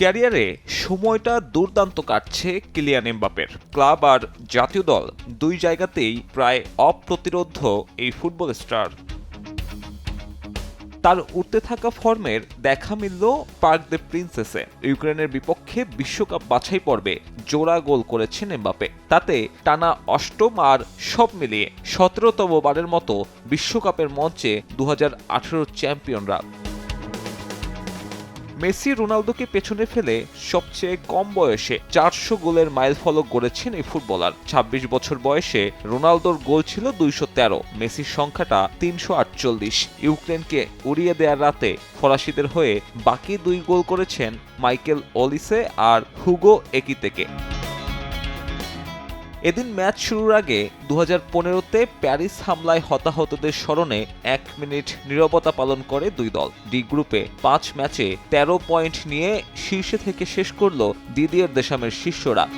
ক্যারিয়ারে সময়টা দুর্দান্ত কাটছে কিলিয়ান এমবাপের ক্লাব আর জাতীয় দল দুই জায়গাতেই প্রায় অপ্রতিরোধ্য এই ফুটবল স্টার। তার উঠতে থাকা ফর্মের দেখা মিলল পার্ক দ্য প্রিন্সেসে। ইউক্রেনের বিপক্ষে বিশ্বকাপ বাছাই পর্বে জোড়া গোল করেছেন এমবাপে তাতে টানা অষ্টম আর সব মিলিয়ে সতেরোতম বারের মতো বিশ্বকাপের মঞ্চে দু হাজার আঠেরো চ্যাম্পিয়নরা মেসি রোনালদোকে পেছনে ফেলে সবচেয়ে কম বয়সে চারশো গোলের মাইল ফলক গড়েছেন এই ফুটবলার। ২৬ বছর বয়সে রোনালদোর গোল ছিল দুইশো তেরো, মেসির সংখ্যাটা তিনশো আটচল্লিশ। ইউক্রেনকে উড়িয়ে দেওয়ার রাতে ফরাসিদের হয়ে বাকি দুই গোল করেছেন মাইকেল অলিসে আর হুগো একিতেকে। এদিন ম্যাচ শুরুর আগে দু পনেরোতে প্যারিস হামলায় হতাহতদের স্মরণে এক মিনিট নিরবতা পালন করে দুই দল। ডি গ্রুপে পাঁচ ম্যাচে ১৩ পয়েন্ট নিয়ে শীর্ষে থেকে শেষ করল দিদিয়ের দেশামের শিষ্যরা।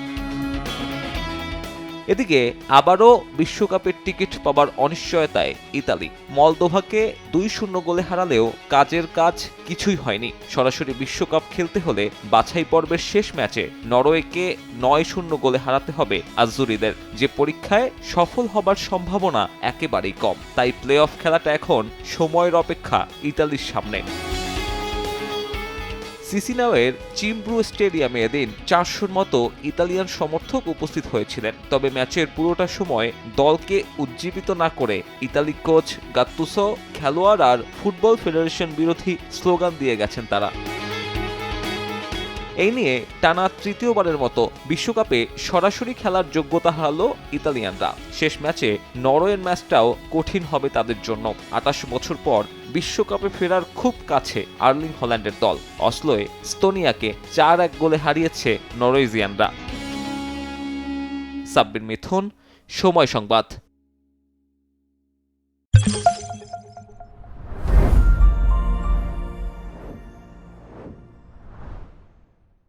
এদিকে আবারও বিশ্বকাপের টিকিট পাবার অনিশ্চয়তায় ইতালি। মলদোভাকে দুই শূন্য গোলে হারালেও কাজের কাজ কিছুই হয়নি। সরাসরি বিশ্বকাপ খেলতে হলে বাছাই পর্বের শেষ ম্যাচে নরওয়েকে নয় শূন্য গোলে হারাতে হবে আজুরিদের। যে পরীক্ষায় সফল হবার সম্ভাবনা একেবারেই কম। তাই প্লে অফ খেলাটা এখন সময়ের অপেক্ষা ইতালির সামনে। সিসিনাওয়ের চিমব্রু স্টেডিয়ামে এদিন চারশোর মতো ইতালিয়ান সমর্থক উপস্থিত হয়েছিলেন। তবে ম্যাচের পুরোটা সময় দলকে উজ্জীবিত না করে ইতালি কোচ গাত্তুসো খেলোয়াড় আর ফুটবল ফেডারেশন বিরোধী স্লোগান দিয়ে গেছেন তারা। এই নিয়ে টানা তৃতীয়বারের মতো বিশ্বকাপে সরাসরি খেলার যোগ্যতা হারালো ইতালিয়ানরা। শেষ ম্যাচে নরওয়ের ম্যাচটাও কঠিন হবে তাদের জন্য। আটাশ বছর পর বিশ্বকাপে ফেরার খুব কাছে আর্লিং হল্যান্ডের দল। অসলোয় স্তোনিয়াকে চার এক গোলে হারিয়েছে নরওয়েজিয়ানরা। সাব্বির মিথুন, সময় সংবাদ।